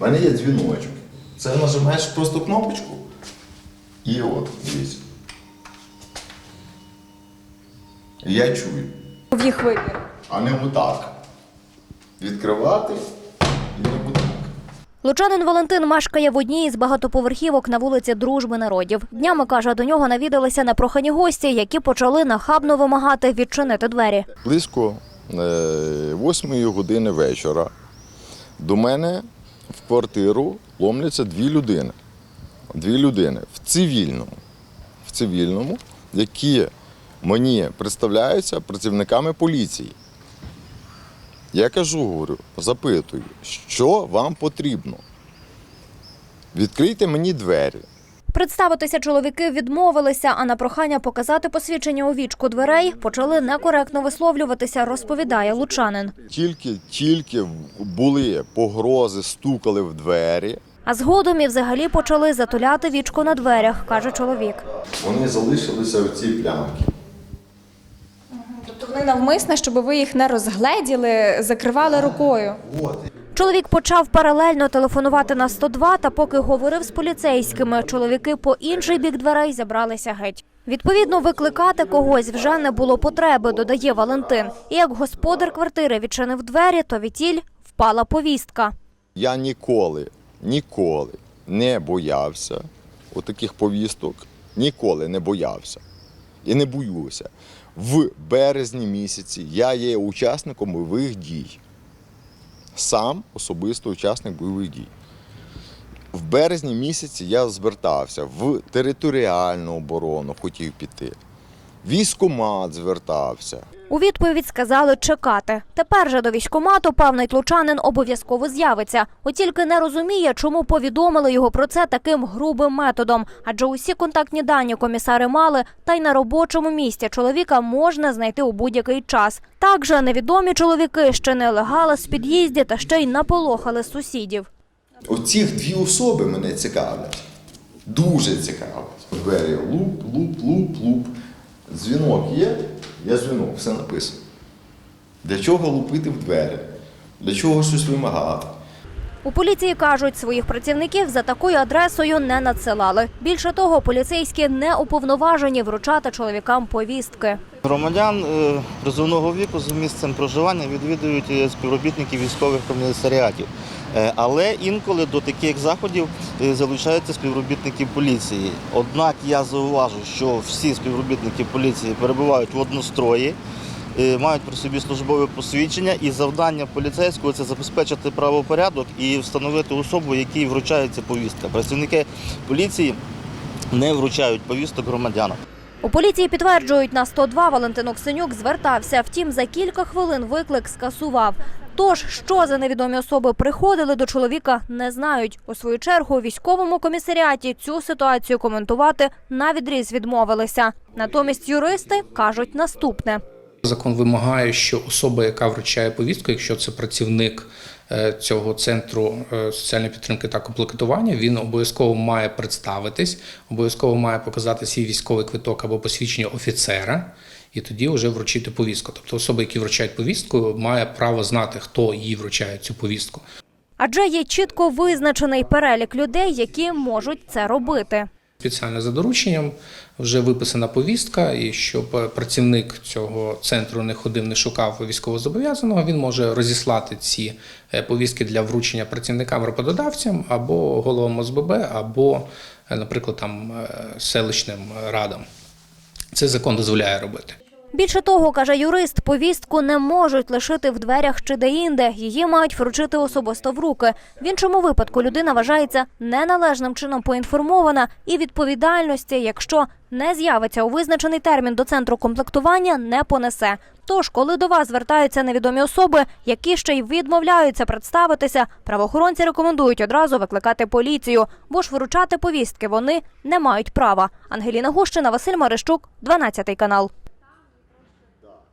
У мене є дзвіночок. Це нажимаєш просто кнопочку. І от, дивіться. Я чую. В їх вибір. А не отак. Відкривати і не отак. Лучанин Валентин мешкає в одній із багатоповерхівок на вулиці Дружби народів. Днями каже, до нього навідалися непрохані гості, які почали нахабно вимагати відчинити двері. Близько е, восьмої години вечора до мене в квартиру ломляться дві людини. Дві людини в цивільному, в цивільному, які мені представляються працівниками поліції. Я кажу, говорю, запитую, що вам потрібно? Відкрийте мені двері. Представитися чоловіки відмовилися, а на прохання показати посвідчення у вічку дверей почали некоректно висловлюватися, розповідає лучанин. Тільки, тільки були погрози, стукали в двері. А згодом і взагалі почали затуляти вічко на дверях, каже чоловік. Вони залишилися в цій плямки. Тобто вони навмисно, щоб ви їх не розгледіли, закривали рукою. Чоловік почав паралельно телефонувати на 102, та поки говорив з поліцейськими, чоловіки по інший бік дверей забралися геть. Відповідно, викликати когось вже не було потреби, додає Валентин. І як господар квартири відчинив двері, то відтіль впала повістка. Я ніколи, ніколи не боявся отаких повісток. Ніколи не боявся. І не боюся. В березні місяці я є учасником бойових дій. Сам особисто учасник бойових дій. В березні місяці я звертався в територіальну оборону, хотів піти. Військомат звертався. У відповідь сказали чекати. Тепер же до військкомату певний тлучанин обов'язково з'явиться. От тільки не розуміє, чому повідомили його про це таким грубим методом. Адже усі контактні дані комісари мали, та й на робочому місці чоловіка можна знайти у будь-який час. Так же невідомі чоловіки ще не легали з під'їзді та ще й наполохали сусідів. Оці дві особи мене цікавлять. Дуже цікавлять. Двері луп, луп, луп, луп. Дзвінок є, я дзвінок, все написано. Для чого лупити в двері? Для чого щось вимагати? У поліції кажуть, своїх працівників за такою адресою не надсилали. Більше того, поліцейські не уповноважені вручати чоловікам повістки. Громадян е, призовного віку з місцем проживання відвідують е, співробітники військових комісаріатів. Е, Але інколи до таких заходів е, залучаються співробітники поліції. Однак я зауважу, що всі співробітники поліції перебувають в однострої, е, мають при собі службове посвідчення, і завдання поліцейського це забезпечити правопорядок і встановити особу, якій вручається повістка. Працівники поліції не вручають повісток громадянам. У поліції підтверджують, на 102 Валентин Оксенюк звертався. Втім, за кілька хвилин виклик скасував. Тож, що за невідомі особи приходили до чоловіка, не знають. У свою чергу у військовому комісаріаті цю ситуацію коментувати на відріз відмовилися. Натомість юристи кажуть наступне. Закон вимагає, що особа, яка вручає повістку, якщо це працівник е, цього центру е, соціальної підтримки та комплектування, він обов'язково має представитись, обов'язково має показати свій військовий квиток або посвідчення офіцера, і тоді вже вручити повістку. Тобто особа, які вручають повістку, має право знати, хто їй вручає цю повістку. Адже є чітко визначений перелік людей, які можуть це робити. Спеціально за дорученням вже виписана повістка, і щоб е, працівник цього центру не ходив, не шукав військовозобов'язаного, він може розіслати ці е, повістки для вручення працівникам роботодавцям або головам ОСББ, або, е, наприклад, там селищним радам. Це закон дозволяє робити. Більше того, каже юрист, повістку не можуть лишити в дверях чи де-інде. Її мають вручити особисто в руки. В іншому випадку людина вважається неналежним чином поінформована і відповідальності, якщо не з'явиться у визначений термін до центру комплектування, не понесе. Тож, коли до вас звертаються невідомі особи, які ще й відмовляються представитися, правоохоронці рекомендують одразу викликати поліцію, бо ж вручати повістки вони не мають права. Ангеліна Гущина, Василь Марищук, 12 канал.